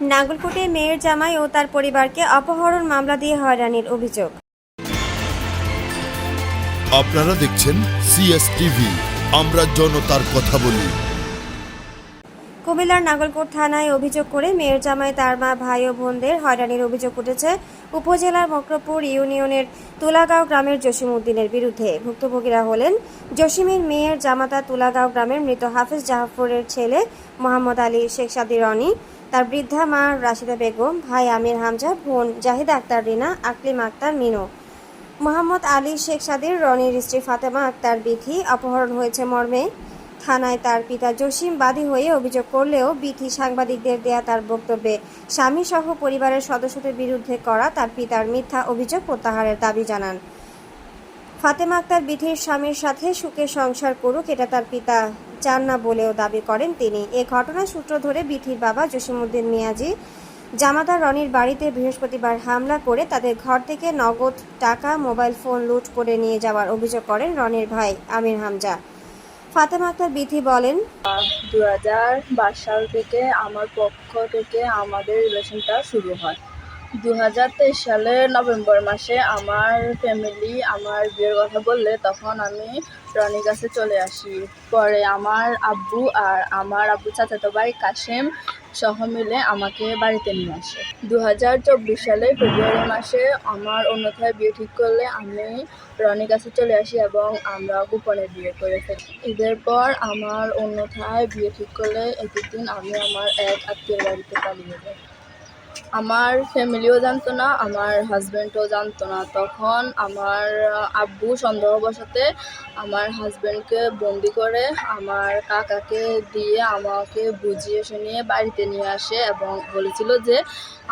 নাগলকোটে মেয়ের জামাই ও তার পরিবারকে অপহরণ মামলা দিয়ে হয়রানির অভিযোগ। আপনারা দেখছেন সিএস টিভি আমরা জনতার কথা বলি। কুমিল্লার নাগলকোট থানায় অভিযোগ করে মেয়ের জামাই তার মা ভাই ও বোনদের হয়রানির অভিযোগ উঠেছে উপজেলার মকরপুর ইউনিয়নের তুলাগাঁও গ্রামের জসিম উদ্দিনের বিরুদ্ধে। ভুক্তভোগীরা হলেন জসিমের মেয়ের জামাতা তুলাগাঁও গ্রামের মৃত হাফিজ জাহাফরের ছেলে মোহাম্মদ আলী শেখ সাদি রনি। তার বৃদ্ধা মা রাশিদা বেগম, ভাই আমির হামজা, বোন জাহিদ আক্তার রিনা, আকলিম আক্তার মিনু। মোহাম্মদ আলী শেখ সাদির, রনির স্ত্রী ফাতেমা আক্তার বিথি, অপহরণ হয়েছে মর্মে। থানায় তার পিতা জসিম বাদী হয়ে অভিযোগ করলেও বিথি সাংবাদিকদের দেয়া তার বক্তব্যে স্বামী সহ পরিবারের সদস্যদের বিরুদ্ধে করা তার পিতার মিথ্যা অভিযোগ প্রত্যাহারের দাবি জানান। ফাতেমা আক্তার বিথির স্বামীর সাথে সুখে সংসার করুক, এটা তার পিতা চান না বলেও দাবি করেন তিনি। এ ঘটনার সূত্র ধরে বিথির বাবা জসিমউদ্দিন মিয়াজি জামাতার রনির বাড়িতে বৃহস্পতিবার হামলা করে তাদের ঘর থেকে নগদ টাকা, মোবাইল ফোন লুট করে নিয়ে যাওয়ার অভিযোগ করেন রনির ভাই আমির হামজা। ফাতেমা আক্তার বিথি বলেন দু হাজার বাইশ সাল থেকে আমার পক্ষ থেকে আমাদের রিলেশনটা শুরু হয়। দু হাজার তেইশ সালের নভেম্বর মাসে আমার ফ্যামিলি আমার বিয়ের কথা বললে তখন আমি রনির কাছে চলে আসি। পরে আমার আব্বু আর আমার আব্বু চাচাতো ভাই কাশেম সহ মিলে আমাকে বাড়িতে নিয়ে আসে। দু হাজার চব্বিশ সালের ফেব্রুয়ারি মাসে আমার অন্যথায় বিয়ে ঠিক করলে আমি রনির কাছে চলে আসি এবং আমরা গোপনে বিয়ে করে ফেলি। ঈদের পর আমার অন্যথায় বিয়ে ঠিক করলে এদের দিন আমি আমার এক আত্মীয়ের বাড়িতে পালিয়ে যাই। আমার ফ্যামিলিও জানতো না, আমার হাজব্যান্ডও জানতো না। তখন আমার আব্বু সন্দেহবশতে আমার হাজব্যান্ডকে বন্দি করে আমার কাকাকে দিয়ে আমাকে বুঝিয়ে শুনিয়ে বাড়িতে নিয়ে আসে এবং বলেছিল যে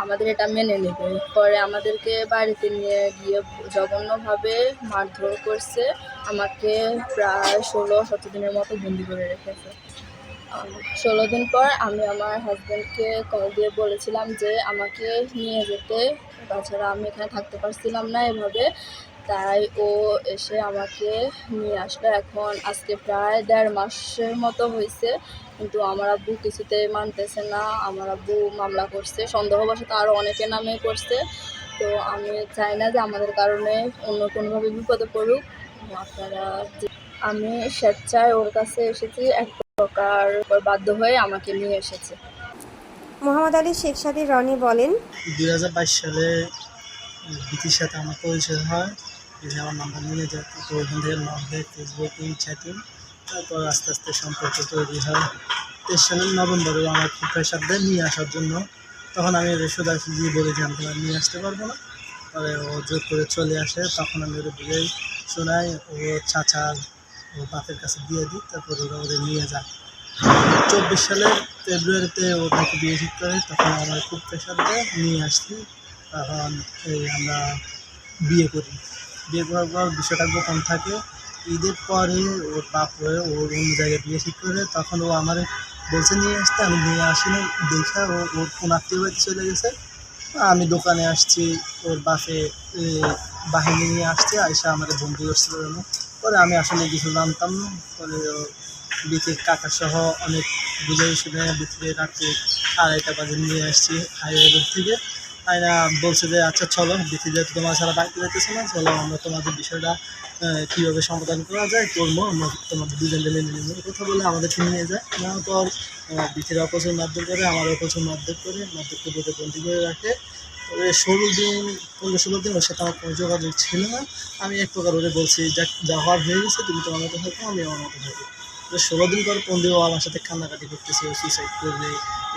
আমাদের এটা মেনে নেবে। পরে আমাদেরকে বাড়িতে নিয়ে গিয়ে জঘন্যভাবে মারধর করছে, আমাকে প্রায় ষোলো, সতেরো দিনের মতো বন্দি করে রেখেছে। ষোলো দিন পর আমি আমার হাজব্যান্ডকে কল দিয়ে বলেছিলাম যে আমাকে নিয়ে যেতে। তাছাড়া আমি এখানে থাকতে পারছিলাম না এভাবে। তাই ও এসে আমাকে নিয়ে আসলো। এখন আজকে প্রায় দেড় মাসের মতো হয়েছে। কিন্তু আমার আব্বু কিছুতে মানতেছে না। আমার আব্বু মামলা করছে। সন্দেহবশত আরও অনেকের নামে করছে। তো আমি চাই না যে আমাদের কারণে অন্য কোনোভাবে বিপদে পড়ুক। আপনারা আমি স্বেচ্ছায় ওর কাছে এসেছি। এক প্রকার বাধ্য হয়ে আমাকে নিয়ে এসেছে। মোহাম্মদ আলী শেখ সাদি রনি বলেন দুই হাজার বাইশ সালে বিতির সাথে আমার পরিচয় হয়। যে আমার নাম্বার নিয়ে যায় তো ওইখান থেকে নক দেয় ফেসবুকিং চ্যাটিং তারপর আস্তে আস্তে সম্পর্ক তৈরি হয়। তেইশ সালের নভেম্বরেও আমার প্রেশার দেয় নিয়ে আসার জন্য। তখন আমি রেশোদাসি বলে যে আমি তোমার নিয়ে আসতে পারব না। পরে ও জোর করে চলে আসে তখন আমি ওদের বুঝেই শোনাই ও চাচার বাপের কাছে দিয়ে দিই, তারপর ওরা ওদের নিয়ে যায়। চব্বিশ সালের ফেব্রুয়ারিতে ও তাকে বিয়ে ঠিক করে, তখন আমার খুব প্রেশার দেয়, নিয়ে আসছি। তখন এই আমরা বিয়ে করি। বিয়ে করার পর বিষয়টা গোপন থাকে। ঈদের পরে ওর বাপ হয়ে ওর অন্য জায়গায় বিয়ে ঠিক করে, তখন ও আমার বলছে, নিয়ে আসতে, আমি নিয়ে আসিনি। দেখা ও, ওর কোন আত্মীয় বাড়িতে চলে গেছে। আমি দোকানে আসছি, ওর বাসে বাহিনী নিয়ে আসছে, আইসা আমাদের বন্ধু করছিল। পরে আমি আসলে কিছু জানতাম না। পরে বিথির কাকা সহ অনেক বুঝে শুনে বিথিরে রাত্রে আড়াইটা বাজে নিয়ে আসছি হাইওয়ে রোড থেকে। আয়না বলছে যে আচ্ছা চলো বিথি যেহেতু তোমার ছাড়া বাড়িতে যেতেছে না, চলো আমরা তোমাদের বিষয়টা কীভাবে সমাধান করা যায়, করব, আমরা তোমাদের দুজনকে মেনে নেব। কথা বলে আমাদেরকে নিয়ে যায়। নেওয়ার পর বিথিরা প্রচুর মারধর করে, আমারও প্রচুর মারধর করে, মারধরকে বোধে বন্দি করে রাখে। ষোলো দিন পনেরো ষোলো দিন ওর সাথে আমার কোনো যোগাযোগ ছিল না। আমি এক প্রকার ওরে বলছি যা যা হওয়ার হয়ে গেছে, তুমি তোমার মতো থাকো, আমি আমার মতো থাকব। তো ষোলো দিন পর পনেরো আমার সাথে কান্নাকাটি করতেছে, ও সুইসাইড করবে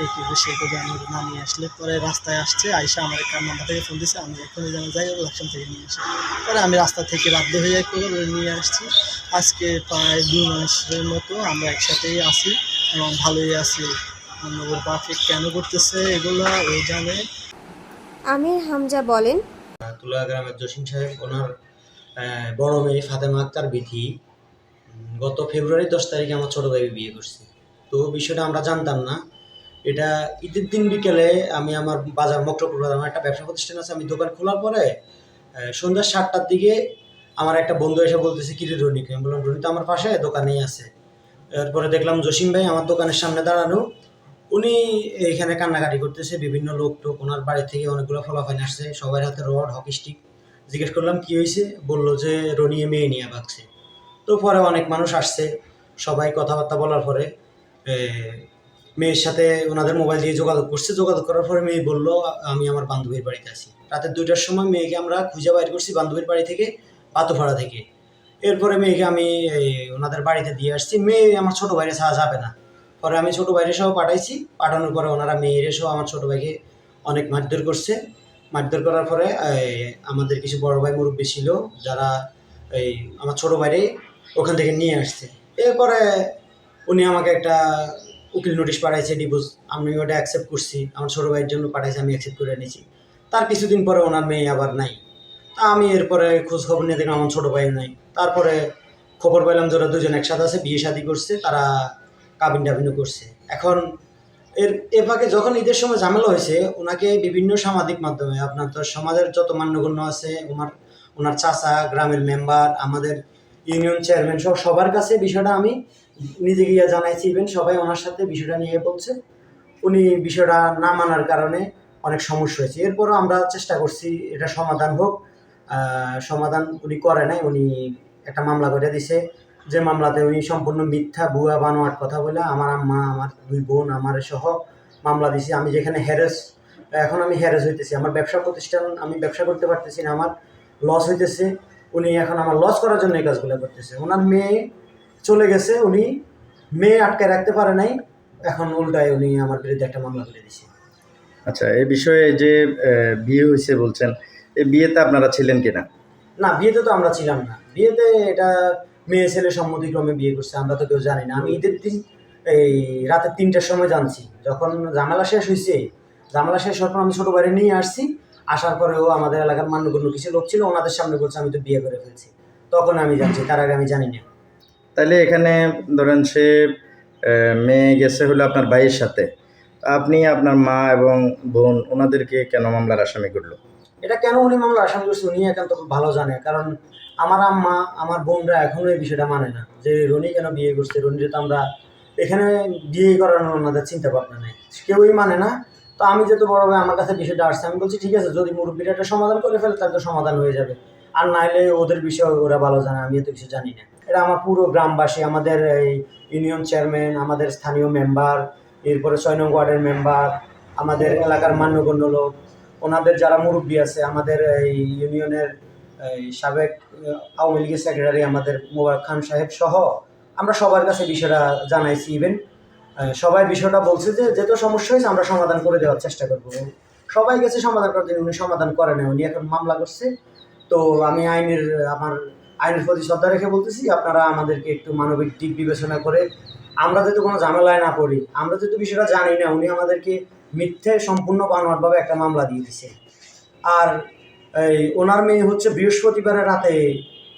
এই করবে সেই করবে আমি নামিয়ে আসলে পরে রাস্তায় আসছে, আইসা আমার কার নাম্বার থেকে ফোন দিছে, আমি এখনই যেন যাই ওর লাকসাম থেকে নিয়ে আসি। পরে আমি রাস্তা থেকে বাধ্য হয়ে এক প্রকার ওরে নিয়ে আসছি। আজকে প্রায় দুই মাসের মতো আমরা একসাথেই আছি, এবং ভালোই আছি। মানে ওর বাপে কেন করতেছে, এগুলো ও জানে। আমির হামজা বলেন, তুলা গ্রামের জসিম সাহেব, ওনার বড় মেয়ে ফাতেমা আক্তার বিথি, গত ফেব্রুয়ারি দশ তারিখে আমার ছোট ভাই বিয়ে করছে। তো বিষয়টা আমরা জানতাম না। এটা ঈদের দিন বিকেলে আমি আমার বাজার মকরপুর বাজার আমার একটা ব্যবসা প্রতিষ্ঠান আছে, আমি দোকান খোলার পরে সন্ধ্যা সাতটার দিকে আমার একটা বন্ধু এসে বলতেছে কিরে রনিকে আমি বললাম রনি তো আমার পাশে, দোকানেই আছে। এরপরে দেখলাম জসিম ভাই আমার দোকানের সামনে দাঁড়ানো। উনি এখানে কান্নাকাটি করতেছে, বিভিন্ন লোক টোক ওনার বাড়ি থেকে অনেকগুলো ফলাফাইন আসছে, সবার হাতে রড, হকি স্টিক। জিজ্ঞেস করলাম, কি হয়েছে বলল যে রনিয়ে মেয়ে নিয়ে ভাগছে। তো পরে অনেক মানুষ আসছে, সবাই কথাবার্তা বলার পরে মেয়ের সাথে ওনাদের মোবাইল দিয়ে যোগাযোগ করছে। যোগাযোগ করার পরে মেয়ে বলল, আমি আমার বান্ধবীর বাড়িতে আছি। রাতের দুইটার সময় মেয়েকে আমরা খুঁজে বাইর করছি বান্ধবীর বাড়ি থেকে পাতোপাড়া থেকে। এরপরে মেয়েকে আমি ওনাদের বাড়িতে দিয়ে আসছি। মেয়ে আমার ছোট ভাইরে ছাড়া যাবে না। পরে আমি ছোট ভাইরে সহ পাঠাইছি। পাঠানোর পরে ওনারা মেয়ের সহ আমার ছোট ভাইকে অনেক মারধর করছে। মারধর করার পরে আমাদের কিছু বড় ভাই মুরব্বী ছিল যারা এই, আমার ছোট ভাইরে ওখান থেকে নিয়ে আসছে। এরপরে উনি আমাকে একটা উকিল নোটিশ পাঠাইছে, ডিভোর্স। আমি ওটা অ্যাকসেপ্ট করছি। আমার ছোট ভাইয়ের জন্য পাঠাইছে, আমি অ্যাকসেপ্ট করে নিয়েছি। তার কিছুদিন পরে ওনার মেয়ে আবার নাই। তা আমি এরপরে খোঁজ খবর নিয়ে দেখলাম আমার ছোটো ভাই নাই। তারপরে খবর পেলাম যে ওরা দুজন একসাথে আছে, বিয়ে শাদি করছে। তারা কাবিন টাবিনও করছে। এখন এর এ ফাঁকে যখন ঈদের সময় ঝামেলা হয়েছে, ওনাকে বিভিন্ন সামাজিক মাধ্যমে, আপনার তো সমাজের যত মান্যগণ্য আছে ওনার ওনার চাচা, গ্রামের মেম্বার, আমাদের ইউনিয়ন চেয়ারম্যান, সব সবার কাছে বিষয়টা আমি নিজে গিয়ে জানাইছি, ইভেন সবাই ওনার সাথে বিষয়টা নিয়ে বলছে। উনি বিষয়টা না মানার কারণে অনেক সমস্যা হয়েছে। এরপরও আমরা চেষ্টা করছি, এটা সমাধান হোক। সমাধান উনি করে নাই, উনি একটা মামলা করে দিছে। যে মামলাতে উনি সম্পূর্ণ মিথ্যা ভুয়া বানোয়ার কথা বলে আমার আম্মা আমার দুই বোন আমার সহ মামলা দিছি। আমি যেখানে হ্যারেস এখন আমি হ্যারেস হইতেছি। আমার ব্যবসা প্রতিষ্ঠান আমি ব্যবসা করতে পারতেছি না আমার লস হইতেছে। উনি এখন আমার লস করার জন্য এই কাজগুলো করতেছে। ওনার মেয়ে চলে গেছে উনি মেয়ে আটকে রাখতে পারে নাই। এখন উল্টায় উনি আমার বিরুদ্ধে একটা মামলা করে দিছে। আচ্ছা এই বিষয়ে যে বিয়ে হয়েছে বলছেন এই বিয়েতে আপনারা ছিলেন কিনা? না বিয়েতে তো আমরা ছিলাম না। বিয়েতে এটা মেয়ে ছেলে সম্মতিক্রমে বিয়ে করছে, আমরা তো কেউ জানি না। আমি ঈদের দিন এই রাতের তিনটার সময় জানছি। যখন জামেলা শেষ হয়েছে জামেলা শেষ হওয়ার পর আমি ছোটো বাড়ি নিয়ে আসছি। আসার পরেও আমাদের এলাকার মান্যগণ্য কিছু লোক ছিল, ওনাদের সামনে বলছে, আমি তো বিয়ে করে ফেলছি। তখন আমি জানছি, তার আগে আমি জানি না। তাহলে এখানে ধরেন সে মেয়ে গেছে হলো আপনার ভাইয়ের সাথে। আপনি আপনার মা এবং বোন, ওনাদেরকে কেন মামলার আসামি করল? এটা কেন উনি মামলা আসামি করছে উনি একান্ত খুব ভালো জানে, কারণ আমার আম্মা, আমার বোনরা এখনও এই বিষয়টা মানে না, যে রনি কেন বিয়ে করছে, রনিরে তো আমরা এখানে বিয়ে করানোর ওনাদের চিন্তা ভাবনা নেই, কেউই মানে না। তো আমি যেহেতু বড় ভাই, আমার কাছে বিষয়টা আসছে, আমি বলছি, ঠিক আছে, যদি মুরব্বীরা একটা সমাধান করে ফেলে, তাহলে তো সমাধান হয়ে যাবে। আর নাইলে ওদের বিষয়ে ওরা ভালো জানে, আমি এত কিছু জানি না। এটা আমার পুরো গ্রামবাসী, আমাদের এই ইউনিয়ন চেয়ারম্যান, আমাদের স্থানীয় মেম্বার, এরপরে ছয় নং ওয়ার্ডের মেম্বার, আমাদের এলাকার মান্যগণ্য লোক ওনাদের যারা মুরব্বী আছে, আমাদের এই ইউনিয়নের সাবেক আওয়ামী লীগের সেক্রেটারি আমাদের মোবারক খান সাহেব সহ আমরা সবার কাছে বিষয়টা জানাইছি ইভেন সবাই বিষয়টা বলছে যে, যেহেতু সমস্যা হয়েছে, আমরা সমাধান করে দেওয়ার চেষ্টা করব। সবাই গেছে সমাধান করতে উনি সমাধান করে না উনি এখন মামলা করছে। তো আমি আইনের, আমার আইনের প্রতি শ্রদ্ধা রেখে বলতেছি, আপনারা আমাদেরকে একটু মানবিক দিক বিবেচনা করে, আমরা যেহেতু কোনো ঝামেলায় না পড়ি, আমরা যেহেতু বিষয়টা জানি না, উনি আমাদেরকে মিথ্যে সম্পূর্ণ বানোয়ারভাবে একটা মামলা দিয়ে দিছে। আর এই ওনার মেয়ে হচ্ছে বৃহস্পতিবারের রাতে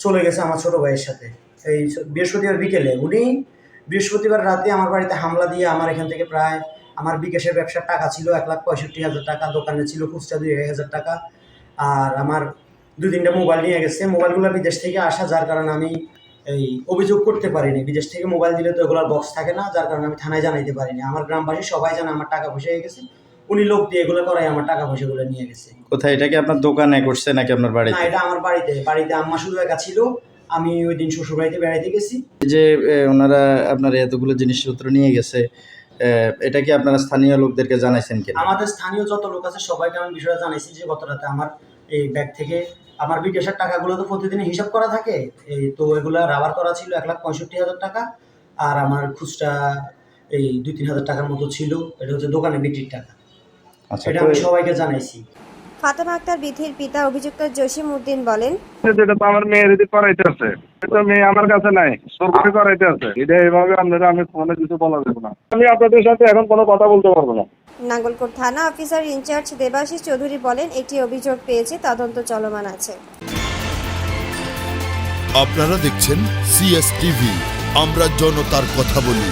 চলে গেছে আমার ছোট ভাইয়ের সাথে। এই বৃহস্পতিবার বিকেলে উনি বৃহস্পতিবার রাতে আমার বাড়িতে হামলা দিয়ে আমার এখান থেকে প্রায় আমার বিকাশের ব্যবসার টাকা ছিল এক লাখ পঁয়ষট্টি হাজার টাকা, দোকানে ছিল খুচরা দুই হাজার টাকা। আর আমার দুই তিনটা মোবাইল নিয়ে গেছে। মোবাইলগুলো বিদেশ থেকে আসা, যার কারণে আমি এই অভিযোগ করতে পারিনি। বিদেশ থেকে মোবাইল দিলে তো এগুলোর বক্স থাকে না যার কারণে আমি থানায় জানাইতে পারিনি। আমার গ্রামবাসী সবাই জানে আমার টাকা পয়সা হয়ে গেছে। উনি লোক দিয়ে এগুলো করাই আমার টাকা পয়সাগুলো নিয়ে গেছে। কোথায়? এটা কি আপনার দোকানে করছে নাকি আপনার না বাড়িতে এটা আমার বাড়িতে। বাড়িতে আম্মা শুধু একা ছিল। আমি ওই দিন শ্বশুর বাড়িতে বেড়াইতে গেছি। যে ওনারা আপনার এতগুলো জিনিসপত্র নিয়ে গেছে এটা কি আপনারা স্থানীয় লোকদেরকে জানাইছেন কিনা? আমাদের স্থানীয় যত লোক আছে সবাইকে আমি বিষয়টা জানাইছি যে গত রাতে আমার এই ব্যাগ থেকে আমার বিকাশের টাকাগুলো তো প্রতিদিন হিসাব করা থাকে। এই তো এগুলো রাবার করা ছিল এক লাখ পঁয়ষট্টি হাজার টাকা আর আমার খুচরা এই দুই তিন হাজার টাকার মতো ছিল। এটা হচ্ছে দোকানে বিক্রির টাকা। আচ্ছা এটা আমি সবাইকে জানাইছি। ফাতেমা আক্তার বিথির পিতা অভিযুক্ত জসিম উদ্দিন বলেন যেটা তো আমার মেয়ের যদি করাইতে আছে এটা মেয়ে আমার কাছে নাই সরকারি করাইতে আছে এটা এইভাবে আপনারা আমি ফোনে কিছু বলা দেবো না। আমি আপনাদের সাথে এখন কোনো কথা বলতে পারব না। নাঙ্গলকোট থানা অফিসার ইনচার্জ দেবাশিস চৌধুরী বলেন একটি অভিযোগ পেয়েছে তদন্ত চলমান আছে। আপনারা দেখছেন সিএস টিভি আমরা জনতার কথা বলি।